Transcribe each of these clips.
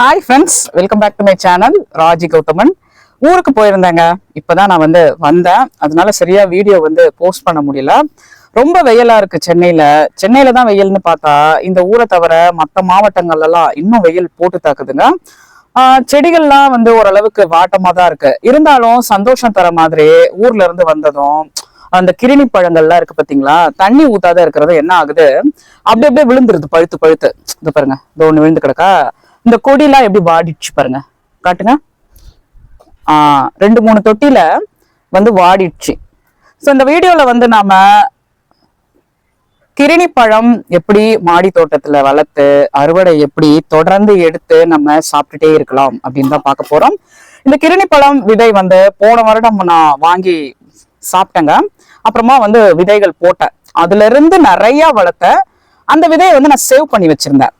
Hi friends welcome back to my channel Raji Gauthaman ஊருக்கு போயிருந்தேங்க. இப்போதான் நான் வந்து வந்தேன். அதனால சரியா வீடியோ வந்து போஸ்ட் பண்ண முடியல. ரொம்ப வெயிலா இருக்கு சென்னையில. சென்னையில தான் வெயில்னு பார்த்தா இந்த ஊரை தவிர மற்ற மாவட்டங்கள்லாம் இன்னும் வெயில் போட்டு தாக்குதுங்க. செடிகள்லாம் வந்து ஓரளவுக்கு வாட்டமா தான் இருக்கு. இருந்தாலும் சந்தோஷம் தர மாதிரி ஊர்ல இருந்து வந்ததும் அந்த கிருணி பழங்கள்லாம் இருக்கு பாத்தீங்களா? தண்ணி ஊத்தாத இருக்கிறது என்ன ஆகுது? அப்படி அப்படியே விழுந்துருது பழுத்து பழுத்து. இது பாருங்க. இது ஒன்று விழுந்து கிடக்கா. இந்த கொடிலாம் எப்படி வாடிடுச்சு பாருங்க. காட்டுங்க. ஆஹ் ரெண்டு மூணு தொட்டியில வந்து வாடிடுச்சு ஸோ இந்த வீடியோவில் வந்து நாம கிருணி பழம் எப்படி மாடி தோட்டத்துல வளர்த்து அறுவடை எப்படி தொடர்ந்து எடுத்து நம்ம சாப்பிட்டுட்டே இருக்கலாம் அப்படின்னு தான் பார்க்க போறோம். இந்த கிருணி பழம் விதை வந்து போன வருடம் நான் வாங்கி சாப்பிட்டேங்க. அப்புறமா வந்து விதைகள் போட்டேன். அதுல இருந்து நிறைய வளர்த்தேன் அந்த விதையை வந்து நான் சேவ் பண்ணி வச்சிருந்தேன்.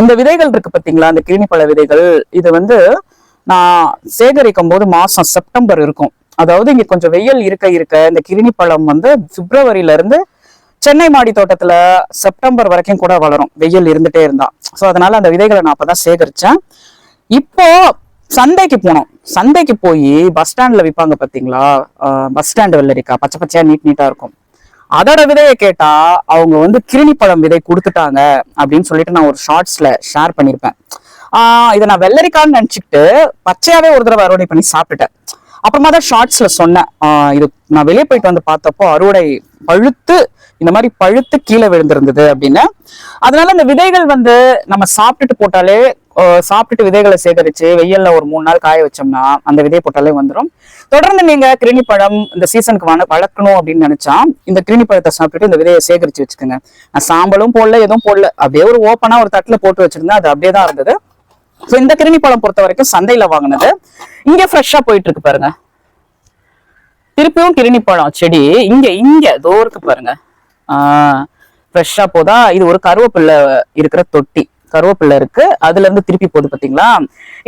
இந்த விதைகள் இருக்கு பார்த்தீங்களா இந்த கிருணி விதைகள் இது வந்து நான் சேகரிக்கும் போது மாசம் செப்டம்பர் இருக்கும். அதாவது இங்க கொஞ்சம் வெயில் இருக்க இருக்க இந்த கிருணி பழம் வந்து பிப்ரவரியில இருந்து சென்னை மாடி தோட்டத்துல செப்டம்பர் வரைக்கும் கூட வளரும். வெயில் இருந்துட்டே இருந்தா. சோ அதனால அந்த விதைகளை நான் அப்பதான் சேகரிச்சேன். இப்போ சந்தைக்கு போனோம். சந்தைக்கு போய் பஸ் ஸ்டாண்ட்ல விற்பாங்க பாத்தீங்களா? பஸ் ஸ்டாண்ட் வெள்ளரிக்கா பச்சை பச்சையா நீட் நீட்டா இருக்கும். அதோட விதையை கேட்டா அவங்க வந்து கிருணி பழம் விதை கொடுத்துட்டாங்க அப்படின்னு சொல்லிட்டு நான் ஒரு ஷார்ட்ஸ்ல ஷேர் பண்ணியிருப்பேன் ஆஹ் இதை நான் வெள்ளரிக்கான்னு நினச்சிக்கிட்டு பச்சையாவே ஒரு தடவை அறுவடை பண்ணி சாப்பிட்டுட்டேன். அப்புறமா தான் ஷார்ட்ஸ்ல சொன்னேன். இது நான் வெளியே போயிட்டு வந்து பார்த்தப்போ அறுவடை பழுத்து இந்த மாதிரி பழுத்து கீழே விழுந்திருந்தது அப்படின்னு. அதனால இந்த விதைகள் வந்து நம்ம சாப்பிட்டுட்டு போட்டாலே சாப்பிட்டுட்டு விதைகளை சேகரித்து வெயிலில் ஒரு மூணு நாள் காய வச்சோம்னா அந்த விதை போட்டாலே வந்துடும் தொடர்ந்து நீங்கள் கிருணி பழம் இந்த சீசனுக்கு வள வளர்க்கணும் அப்படின்னு நினச்சா இந்த கிருணி பழத்தை சாப்பிட்டுட்டு இந்த விதையை சேகரித்து வச்சுக்கோங்க. நான் சாம்பலும் போடல எதுவும் போடல. அப்படியே ஒரு ஓப்பனாக ஒரு தட்டில் போட்டு வச்சுருந்தேன் அது அப்படியே தான் இருந்தது. ஸோ இந்த கிருணி பழம் பொறுத்த வரைக்கும் சந்தையில் வாங்கினது. இங்கே ஃப்ரெஷ்ஷாக போயிட்டு இருக்கு பாருங்க. திருப்பியும் கிருணி பழம் செடி இங்கே இங்கே தோருக்கு பாருங்க. ஃப்ரெஷ்ஷாக போதா இது ஒரு கருவேப்பிள்ளை இருக்கிற தொட்டி. கருவேப்பிள்ளை இருக்கு. அதுல இருந்து திருப்பி போகுது பாத்தீங்களா?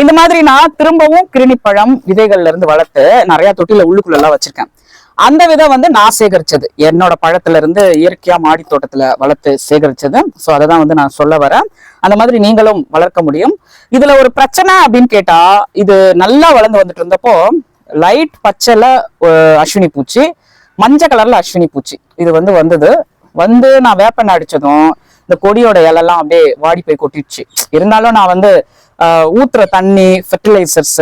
இந்த மாதிரி நான் திரும்பவும் கிருணிப்பழம் விதைகள்ல இருந்து வளர்த்து நிறைய தொட்டில உள்ளுக்குள்ள எல்லாம் வச்சிருக்கேன். அந்த விதை வந்து நான் சேகரிச்சது. என்னோட பழத்துல இருந்து இயற்கையா மாடி தோட்டத்துல வளர்த்து சேகரிச்சது. சோ அதை தான் வந்து நான் சொல்ல வரேன். அந்த மாதிரி நீங்களும் வளர்க்க முடியும். இதுல ஒரு பிரச்சனை அப்படின்னு கேட்டா இது நல்லா வளர்ந்து வந்துட்டு இருந்தப்போ லைட் பச்சைல அஸ்வினி பூச்சி மஞ்சள் கலர்ல அஸ்வினி பூச்சி. இது வந்து வந்தது. வந்து நான் வேப்பெண்ணெய் அடிச்சதும் இந்த கொடியோட இலெல்லாம் அப்படியே வாடி போய் கொட்டிடுச்சு. இருந்தாலும் நான் வந்து ஆஹ், ஊத்துற தண்ணி ஃபெர்டிலைசர்ஸ்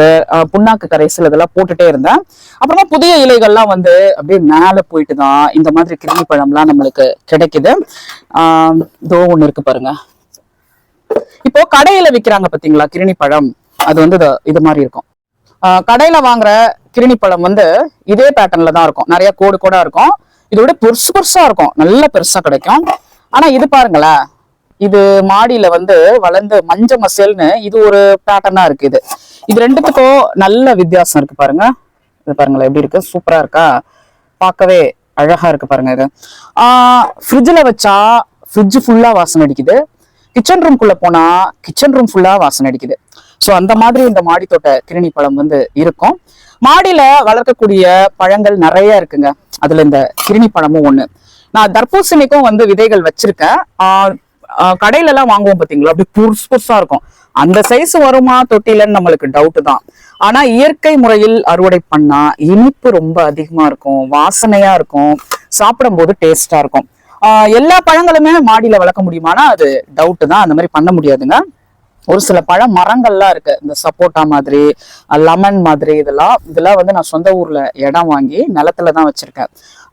புண்ணாக்கு கரைசல் இதெல்லாம் போட்டுட்டே இருந்தேன். அப்புறமா புதிய இலைகள்லாம் வந்து அப்படியே மேலே போயிட்டு தான் இந்த மாதிரி கிருமி பழம்லாம் நம்மளுக்கு கிடைக்குது. ஆஹ், இதோ ஒன்று இருக்கு பாருங்க. இப்போ கடையில விக்கிறாங்க பாத்தீங்களா கிருணி பழம்? அது வந்து இது- இது மாதிரி இருக்கும். ஆஹ் கடையில வாங்குற கிருணி பழம் வந்து இதே பேட்டர்ன்ல தான் இருக்கும். நிறைய கோடு கூட இருக்கும். இதோட பெருசு பெருசா இருக்கும். நல்ல பெருசா கிடைக்கும். ஆனா இது பாருங்களேன் இது மாடியில வந்து வளர்ந்து மஞ்ச மசேல்னு இது ஒரு பேட்டர்னா இருக்கு இது. இது ரெண்டுத்துக்கும் நல்ல வித்தியாசம் இருக்கு பாருங்க. இது பாருங்களேன் எப்படி இருக்கு? சூப்பரா இருக்கா? பார்க்கவே அழகா இருக்கு பாருங்க இது. ஆஹ் ஃப்ரிட்ஜில் வச்சா ஃப்ரிட்ஜ் ஃபுல்லா வாசனை அடிக்குது. கிச்சன் ரூம்குள்ள போனா கிச்சன் ரூம் ஃபுல்லா வாசனை அடிக்குது. ஸோ அந்த மாதிரி இந்த மாடி தோட்ட கிருணி பழம் வந்து இருக்கும். மாடியில வளர்க்கக்கூடிய பழங்கள் நிறைய இருக்குங்க. அதுல இந்த கிருணி பழமும் ஒண்ணு. நான் தர்பூசணிக்கும் வந்து விதைகள் வச்சிருக்கேன். கடையில எல்லாம் வாங்குவோம் பாத்தீங்களா? அப்படி புதுசு புதுசா இருக்கும். அந்த சைஸ் வருமா தொட்டிலன்னு நம்மளுக்கு டவுட் தான். ஆனா இயற்கை முறையில் அறுவடை பண்ணா இனிப்பு ரொம்ப அதிகமா இருக்கும். வாசனையா இருக்கும். சாப்பிடும்போது டேஸ்டா இருக்கும். எல்லா பழங்களுமே மாடியில வளர்க்க முடியுமானா அது டவுட் தான். அந்த மாதிரி பண்ண முடியாதுங்க. ஒரு சில பழ மரங்கள்லாம் இருக்கு. இந்த சப்போட்டா மாதிரி லெமன் மாதிரி இதெல்லாம் இதெல்லாம் வந்து நான் சொந்த ஊர்ல இடம் வாங்கி நிலத்துல தான் வச்சிருக்கேன்.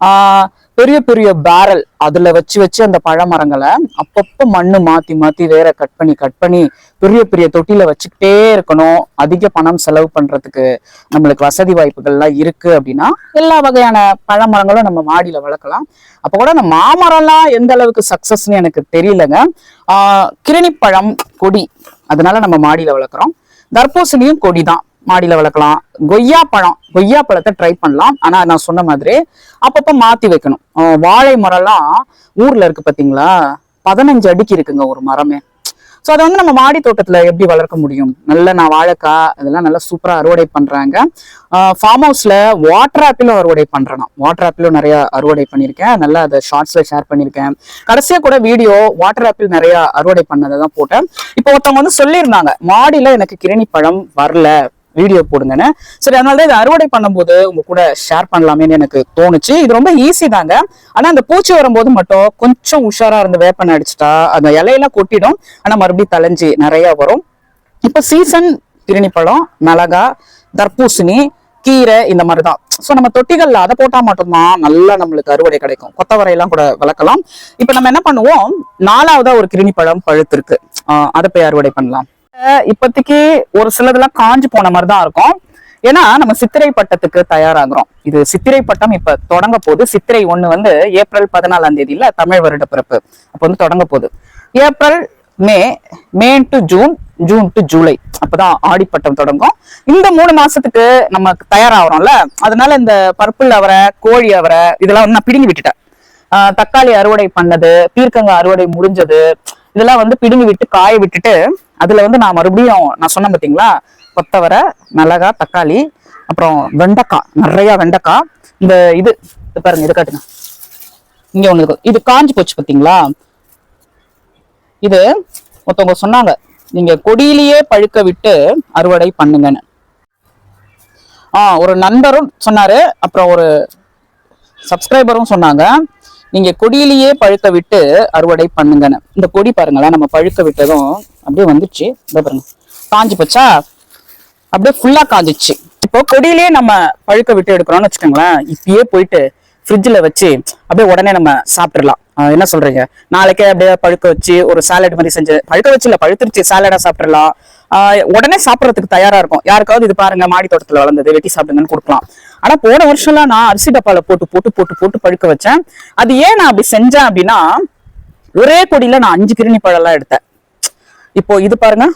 ஆஹ் பெரிய பெரிய பேரல் அதுல வச்சு வச்சு அந்த பழ மரங்களை அப்பப்போ மண்ணு மாத்தி மாத்தி வேற கட் பண்ணி கட் பண்ணி பெரிய பெரிய தொட்டில வச்சுக்கிட்டே இருக்கணும். அதிக பணம் செலவு பண்றதுக்கு நம்மளுக்கு வசதி வாய்ப்புகள்லாம் இருக்கு அப்படின்னா எல்லா வகையான பழ மரங்களும் நம்ம மாடியில வளர்க்கலாம். அப்ப கூட அந்த மாமரம்லாம் எந்த அளவுக்கு சக்சஸ்ன்னு எனக்கு தெரியலங்க. ஆஹ் கிருணிப்பழம் கொடி. அதனால நம்ம மாடியில வளர்க்குறோம். தர்பூசணியும் கொடி தான் மாடியில வளர்க்கலாம். கொய்யா பழம் கொய்யா பழத்தை ட்ரை பண்ணலாம். ஆனால் நான் சொன்ன மாதிரி அப்பப்போ மாற்றி வைக்கணும். வாழை மரம்லாம் ஊர்ல இருக்கு பார்த்தீங்களா பதினஞ்சு அடிக்கு இருக்குங்க ஒரு மரமே. ஸோ அதை வந்து நம்ம மாடி தோட்டத்துல எப்படி வளர்க்க முடியும்? நல்ல நான் வாழைக்காய் இதெல்லாம் நல்லா சூப்பராக அறுவடை பண்றாங்க. ஃபார்ம் ஹவுஸ்ல வாட்டர் ஆப்பிளும் அறுவடை பண்றேன் வாட்டர் ஆப்பிளும் நிறையா அறுவடை பண்ணியிருக்கேன். நல்லா அதை ஷார்ட்ஸில் ஷேர் பண்ணியிருக்கேன். கடைசியாக கூட வீடியோ வாட்டர் ஆப்பிள் நிறையா அறுவடை பண்ணதை தான் போட்டேன். இப்போ ஒருத்தவங்க வந்து சொல்லியிருந்தாங்க மாடியில எனக்கு கிரணி பழம் வரல. வீடியோ போடுங்கன்னு சரி அதனால தான் இதை அறுவடை பண்ணும்போது உங்க கூட ஷேர் பண்ணலாமேன்னு எனக்கு தோணுச்சு. இது ரொம்ப ஈஸி தாங்க. ஆனா அந்த பூச்சி வரும்போது மட்டும் கொஞ்சம் உஷாரா இருந்து வேப்பன் அடிச்சிட்டா அந்த இலையெல்லாம் கொட்டிடும். ஆனா மறுபடியும் தலைஞ்சி நிறைய வரும். இப்ப சீசன் கிருணி பழம் மிளகா தர்பூசணி கீரை இந்த மாதிரி தான் ஸோ நம்ம தொட்டிகள்ல அதை போட்டா மட்டும்தான் நல்லா நம்மளுக்கு அறுவடை கிடைக்கும். கொத்தவரையெல்லாம் கூட வளர்க்கலாம். இப்போ நம்ம என்ன பண்ணுவோம்? நாலாவதா ஒரு கிருணி பழம் பழுத்து இருக்கு அதை போய் அறுவடை பண்ணலாம். இப்போதைக்கு ஒரு சிலதெல்லாம் காஞ்சு போன மாதிரி தான் இருக்கும். ஏன்னா நம்ம சித்திரை பட்டத்துக்கு தயாராகிறோம். இது சித்திரை பட்டம் இப்ப தொடங்க போகுது. சித்திரை ஒண்ணு வந்து ஏப்ரல் பதினாலாம் தேதியில தமிழ் வருட பிறப்பு. அப்போ வந்து தொடங்க போகுது. April May May to June June to July. அப்பதான் ஆடிப்பட்டம் தொடங்கும். இந்த மூணு மாசத்துக்கு நம்ம தயாராகிறோம்ல அதனால இந்த பர்பிள் அவரை கோழி அவரை இதெல்லாம் வந்து நான் பிடுங்கி விட்டுட்டேன். ஆஹ் தக்காளி அறுவடை பண்ணது பீர்க்கங்க அறுவடை முடிஞ்சது இதெல்லாம் வந்து பிடுங்கி விட்டு காய விட்டுட்டு அதுல வந்து நான் மறுபடியும் நான் சொன்னேன் பார்த்தீங்களா கொத்தவரை மிளகா தக்காளி அப்புறம் வெண்டைக்காய் நிறையா வெண்டைக்காய். இந்த இது பாருங்க இது காட்டுங்க. இங்க ஒண்ணு இருக்கு. இது காஞ்சி போச்சு பாத்தீங்களா? இது ஒருத்தவங்க சொன்னாங்க நீங்க கொடியிலேயே பழுக்க விட்டு அறுவடை பண்ணுங்கன்னு. ஆ ஒரு நண்பரும் சொன்னார் அப்புறம் ஒரு சப்ஸ்கிரைபரும் சொன்னாங்க நீங்க கொடியிலேயே பழுக்க விட்டு அறுவடை பண்ணுங்கன்னு. இந்த கொடி பாருங்களேன் நம்ம பழுக்க விட்டதும் அப்படியே வந்துச்சு. இந்த பாருங்க. காஞ்சு போச்சா? அப்படியே ஃபுல்லா காஞ்சிச்சு. இப்போ கொடியிலேயே நம்ம பழுக்க விட்டு எடுக்கிறோம்னு வச்சுக்கோங்களேன் இப்பயே போயிட்டு ஃப்ரிட்ஜில் வச்சு அப்படியே உடனே நம்ம சாப்பிட்றலாம் என்ன சொல்றீங்க? நாளைக்கே அப்படியே பழுக்க வச்சு ஒரு சாலட் மாதிரி செஞ்சு பழுக்க வச்சு இல்லை பழுத்துருச்சு சாலடா சாப்பிட்றலாம் உடனே சாப்பிட்றதுக்கு தயாரா இருக்கும். யாருக்காவது இது பாருங்க மாடி தோட்டத்துல வளர்ந்தது வெட்டி சாப்பிடுங்கன்னு கொடுக்கலாம். ஆனா போன வருஷம்லாம் நான் அரிசி டப்பால போட்டு போட்டு போட்டு போட்டு பழுக்க வச்சேன். அது ஏன் நான் அப்படி செஞ்சேன் அப்படின்னா ஒரே கொடியில நான் அஞ்சு கிருணி பழம்லாம் எடுத்தேன். இப்போ இது பாருங்க.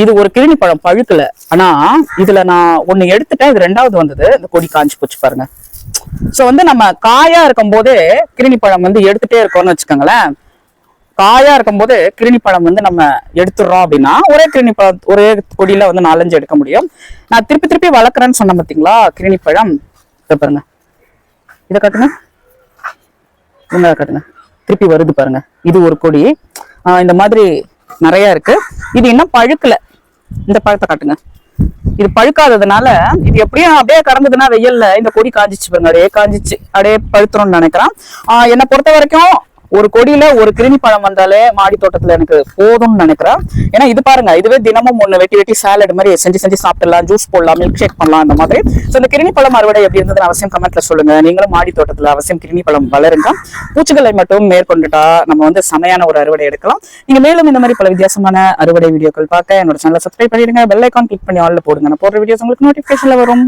இது ஒரு கிருணி பழம் பழுக்கல. ஆனா இதுல நான் ஒண்ணு எடுத்துட்டேன் இது ரெண்டாவது வந்தது. இந்த கொடி காஞ்சி போச்சு பாருங்க. சோ வந்து நம்ம காயா இருக்கும் போதே கிருணி பழம் வந்து எடுத்துட்டே இருக்கோம்னு வச்சுக்கோங்களேன். காயா இருக்கும் போது கிருணி பழம் வந்து நம்ம எடுத்துடுறோம் அப்படின்னா ஒரே கிருணி பழம் ஒரே கொடியில வந்து நாலஞ்சு எடுக்க முடியும். நான் திருப்பி திருப்பி வளர்க்குறேன்னு சொன்னேன் பார்த்தீங்களா கிருணி பழம் இதை பாருங்க. இதை காட்டுங்க. இங்க காட்டுங்க. திருப்பி வருது பாருங்க. இது ஒரு கொடி. ஆஹ் இந்த மாதிரி நிறைய இருக்கு. இது இன்னும் பழுக்கல. இந்த பழத்தை காட்டுங்க. இது பழுக்காததுனால இது எப்படியும் அப்படியே கடந்ததுன்னா வெயில்ல இந்த கொடி காஞ்சிச்சு பாருங்க. அப்படியே காஞ்சிச்சு. அப்படியே பழுத்துரும்னு நினைக்கிறேன். ஆஹ் என்னை பொறுத்த வரைக்கும் ஒரு கொடியில ஒரு கிருமி பழம் வந்தாலே மாடி தோட்டத்துல எனக்கு போதும்னு நினைக்கிறேன். ஏன்னா இது பாருங்க இதுவே தினமும் ஒண்ணு வெட்டி வெட்டி சாலட் மாதிரி செஞ்சு செஞ்சு சாப்பிடலாம் ஜூஸ் போடலாம் மில்க் ஷேக் பண்ணலாம் அந்த மாதிரி. ஸோ இந்த கிருமி பழம் அறுவடை எப்படி இருந்ததுன்னு அவசியம் கமெண்ட்ல சொல்லுங்க. நீங்களும் மாடி தோட்டத்துல அவசியம் கிருமி பழம் வளருங்க. பூச்சிகளை மட்டும் மேற்கொண்டுட்டா நம்ம வந்து செமையான ஒரு அறுவடை எடுக்கலாம். நீங்க மேலும் இந்த மாதிரி பல வித்தியாசமான அறுவடை வீடியோக்கள் பார்க்க என்னோட சேனலை சப்ஸ்கிரைப் பண்ணிடுங்க. பெல் ஐக்கான் கிளிக் பண்ணி ஆல்ல போடுங்க. நான் போடுற வீடியோஸ் உங்களுக்கு நோட்டிபிகேஷன்ல வரும்.